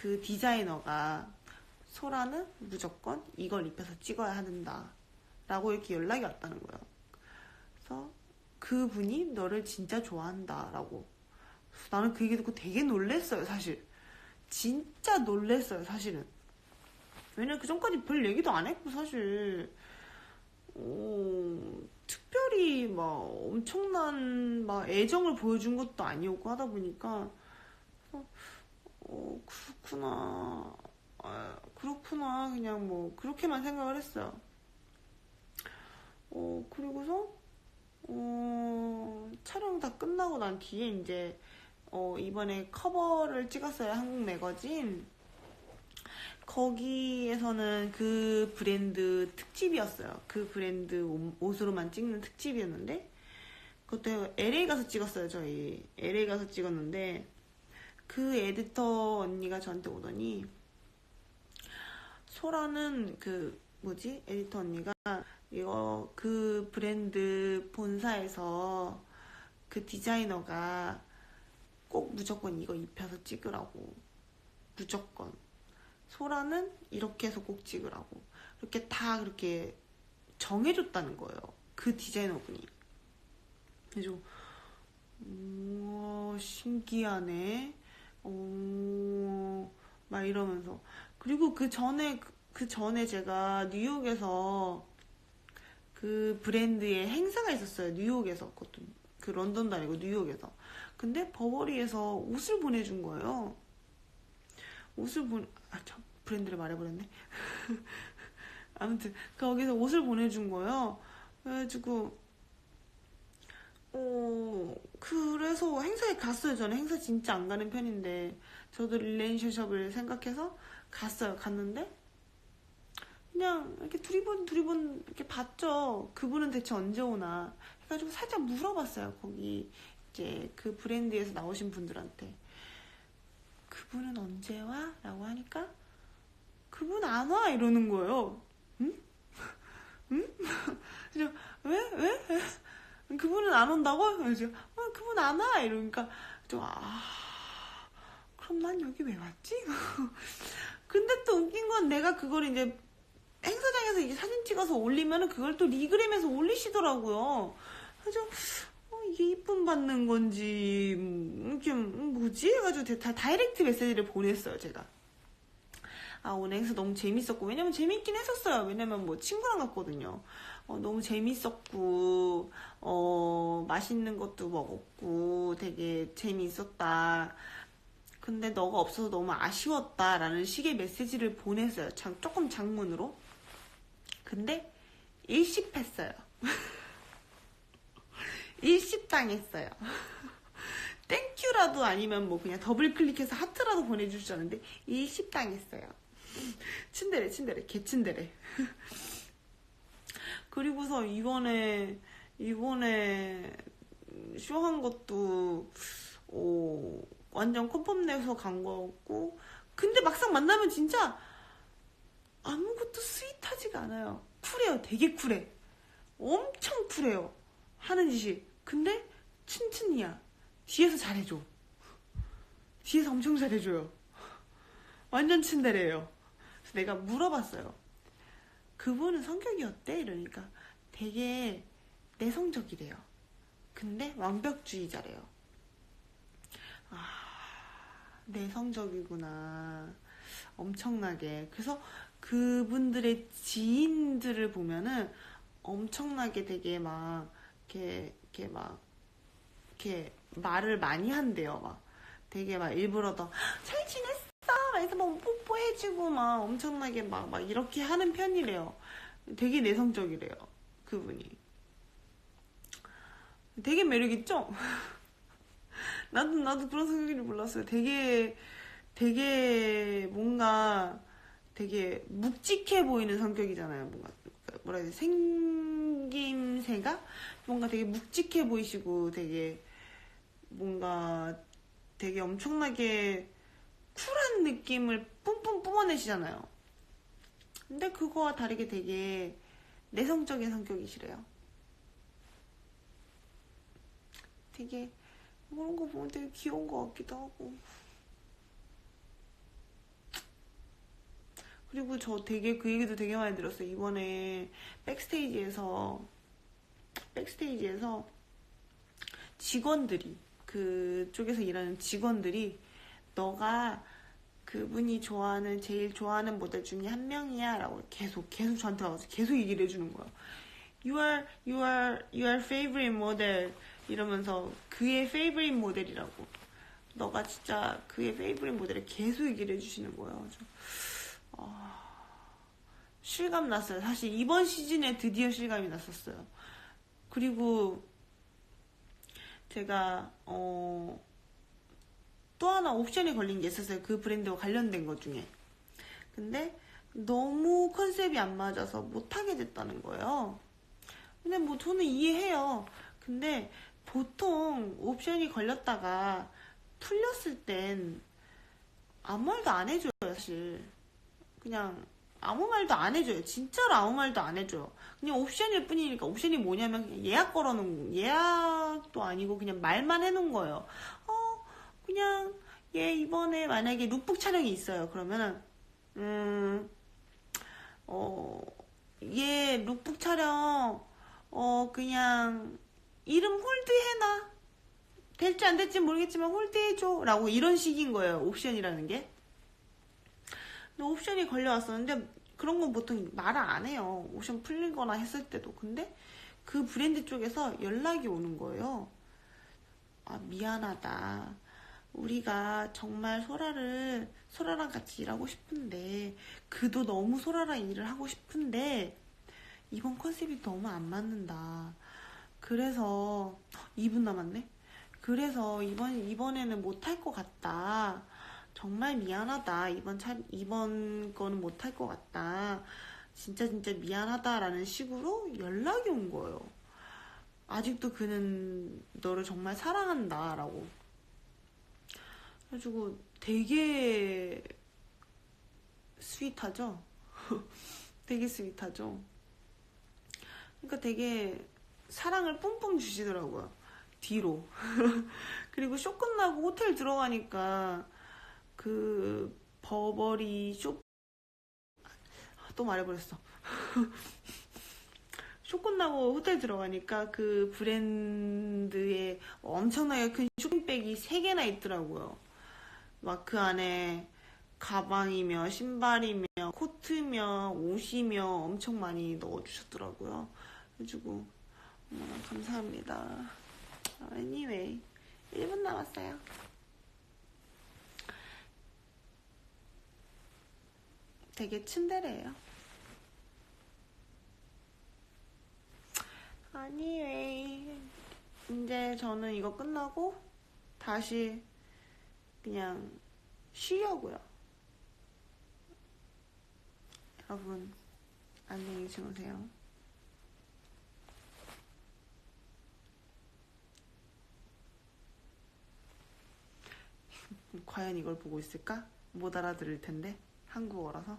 그 디자이너가 소라는 무조건 이걸 입혀서 찍어야 한다. 라고 이렇게 연락이 왔다는 거예요. 그래서 그분이 너를 진짜 좋아한다. 라고. 나는 그 얘기 듣고 되게 놀랬어요, 사실. 진짜 놀랬어요, 사실은. 왜냐면 그 전까지 별 얘기도 안 했고, 사실. 어, 특별히 막 엄청난 막 애정을 보여준 것도 아니었고 하다 보니까, 어, 어 그렇구나. 아, 그렇구나. 그냥 뭐, 그렇게만 생각을 했어요. 어, 그리고서, 어, 촬영 다 끝나고 난 뒤에 이제, 어, 이번에 커버를 찍었어요. 한국 매거진. 거기에서는 그 브랜드 특집이었어요. 그 브랜드 옷으로만 찍는 특집이었는데, 그것도 LA 가서 찍었어요, 저희. LA 가서 찍었는데, 그 에디터 언니가 저한테 오더니, 소라는 그, 뭐지? 에디터 언니가 이거 그 브랜드 본사에서 그 디자이너가 꼭 무조건 이거 입혀서 찍으라고. 무조건. 소라는 이렇게 해서 꼭 찍으라고. 이렇게 다 그렇게 정해줬다는 거예요. 그 디자이너분이. 그래서, 우와, 신기하네. 오, 막 이러면서. 그리고 그 전에, 그 전에 제가 뉴욕에서 그 브랜드의 행사가 있었어요. 뉴욕에서. 그것도 그 런던도 아니고 뉴욕에서. 근데 버버리에서 옷을 보내준 거예요. 옷을 보, 아, 저 브랜드를 말해버렸네. 아무튼, 거기서 옷을 보내준 거예요. 그래가지고, 어, 그래서 행사에 갔어요. 저는 행사 진짜 안 가는 편인데, 저도 릴레이션샵을 생각해서 갔어요. 갔는데, 그냥 이렇게 두리번 두리번 이렇게 봤죠. 그분은 대체 언제 오나 해가지고 살짝 물어봤어요. 거기 이제 그 브랜드에서 나오신 분들한테 그분은 언제 와? 라고 하니까 그분 안 와 이러는 거예요. 응? 응? 그래서 왜? 왜? 왜? 그분은 안 온다고? 그래서 어, 그분 안 와 이러니까 좀 아. 그럼 난 여기 왜 왔지? 근데 또 웃긴 건 내가 그걸 이제 행사장에서 이제 사진 찍어서 올리면은 그걸 또 리그램에서 올리시더라고요. 그래서 어, 이게 이쁨 받는 건지 음, 이게 뭐지 해가지고 다 다이렉트 메시지를 보냈어요 제가. 아 오늘 행사 너무 재밌었고 왜냐면 재밌긴 했었어요. 왜냐면 뭐 친구랑 갔거든요. 어, 너무 재밌었고 어 맛있는 것도 먹었고 되게 재미있었다. 근데 너가 없어서 너무 아쉬웠다 라는 식의 메시지를 보냈어요. 장, 조금 장문으로. 근데 일십했어요. 일십당했어요. 땡큐라도 아니면 뭐 그냥 더블 클릭해서 하트라도 알았는데 일십당했어요. 친데레 친데레 개친데레. 그리고서 이번에 이번에 쇼한 것도 어, 완전 컨펌 내서 간 거였고 근데 막상 만나면 진짜 아무것도 스윗하지가 않아요. 쿨해요. 되게 쿨해. 엄청 쿨해요. 하는 짓이. 근데 춘춘이야. 뒤에서 잘해줘. 뒤에서 엄청 잘해줘요. 완전 친데레예요. 내가 물어봤어요. 그분은 성격이 어때? 이러니까 되게 내성적이래요. 근데 완벽주의자래요. 아, 내성적이구나. 엄청나게. 그래서 그분들의 지인들을 보면은 엄청나게 되게 막 이렇게 이렇게 막 이렇게 말을 많이 한대요. 막 되게 막 일부러 더 잘 지냈어. 그래서 막 뽀뽀해주고 막 엄청나게 막, 막 이렇게 하는 편이래요. 되게 내성적이래요. 그분이. 되게 매력있죠? 나도, 나도 그런 성격인지 몰랐어요. 되게, 되게 뭔가 되게 묵직해 보이는 성격이잖아요. 뭔가 뭐라 해야 돼 생김새가 뭔가 되게 묵직해 보이시고 되게 뭔가 되게 엄청나게 쿨한 느낌을 뿜뿜 뿜어내시잖아요. 근데 그거와 다르게 되게 내성적인 성격이시래요. 되게 그런 거 보면 되게 귀여운 것 같기도 하고. 그리고 저 되게 그 얘기도 되게 많이 들었어요. 이번에 백스테이지에서 백스테이지에서 직원들이 그쪽에서 일하는 직원들이 너가 그분이 좋아하는 제일 좋아하는 모델 중에 한 명이야 라고 계속 계속 저한테 와서 계속 얘기를 해주는 거예요. You are you are your favorite model 이러면서 그의 favorite 모델이라고 너가 진짜 그의 favorite 모델을 계속 얘기를 해주시는 거예요. 그래서 실감 났어요. 사실 이번 시즌에 드디어 실감이 났었어요. 그리고 제가 어, 또 하나 옵션이 걸린 게 있었어요. 그 브랜드와 관련된 것 중에. 근데 너무 컨셉이 안 맞아서 못하게 됐다는 거예요. 근데 뭐 저는 이해해요. 근데 보통 옵션이 걸렸다가 풀렸을 땐 아무 말도 안 해줘요, 사실. 그냥 아무 말도 안 해줘요. 진짜로 아무 말도 안 해줘요. 그냥 옵션일 뿐이니까 옵션이 뭐냐면 예약 걸어놓은 예약도 아니고 그냥 말만 해놓은 거예요. 어 그냥 얘 이번에 만약에 룩북 촬영이 있어요. 그러면은 음 어 얘 룩북 촬영 어 그냥 이름 홀드 해놔. 될지 안 될지 모르겠지만 홀드 해줘. 라고 이런 식인 거예요. 옵션이라는 게. 근데 옵션이 걸려왔었는데 그런 건 보통 말을 안 해요. 옵션 풀리거나 했을 때도. 근데 그 브랜드 쪽에서 연락이 오는 거예요. 아, 미안하다. 우리가 정말 소라를, 소라랑 같이 일하고 싶은데, 그도 너무 소라랑 일을 하고 싶은데, 이번 컨셉이 너무 안 맞는다. 그래서, 2분 남았네? 그래서 이번, 이번에는 못 할 것 같다. 정말 미안하다. 이번 차, 이번 거는 못 할 것 같다. 진짜 진짜 미안하다라는 식으로 연락이 온 거예요. 아직도 그는 너를 정말 사랑한다라고. 그래가지고 되게 스윗하죠? 되게 스윗하죠? 그러니까 되게 사랑을 뿜뿜 주시더라고요. 뒤로. 그리고 쇼 끝나고 호텔 들어가니까 그 버버리 쇼, 또 말해버렸어. 쇼 끝나고 호텔 들어가니까 그 브랜드의 엄청나게 큰 쇼핑백이 3개나 있더라고요. 막 그 안에 가방이며 신발이며 코트며 옷이며 엄청 많이 넣어주셨더라고요. 해주고 어머나 감사합니다. anyway 1분 남았어요. 되게 츤데레예요. 아니 왜 이제 저는 이거 끝나고 다시 그냥 쉬려고요. 여러분 안녕히 주무세요. 과연 이걸 보고 있을까? 못 알아들을 텐데 한국어라서.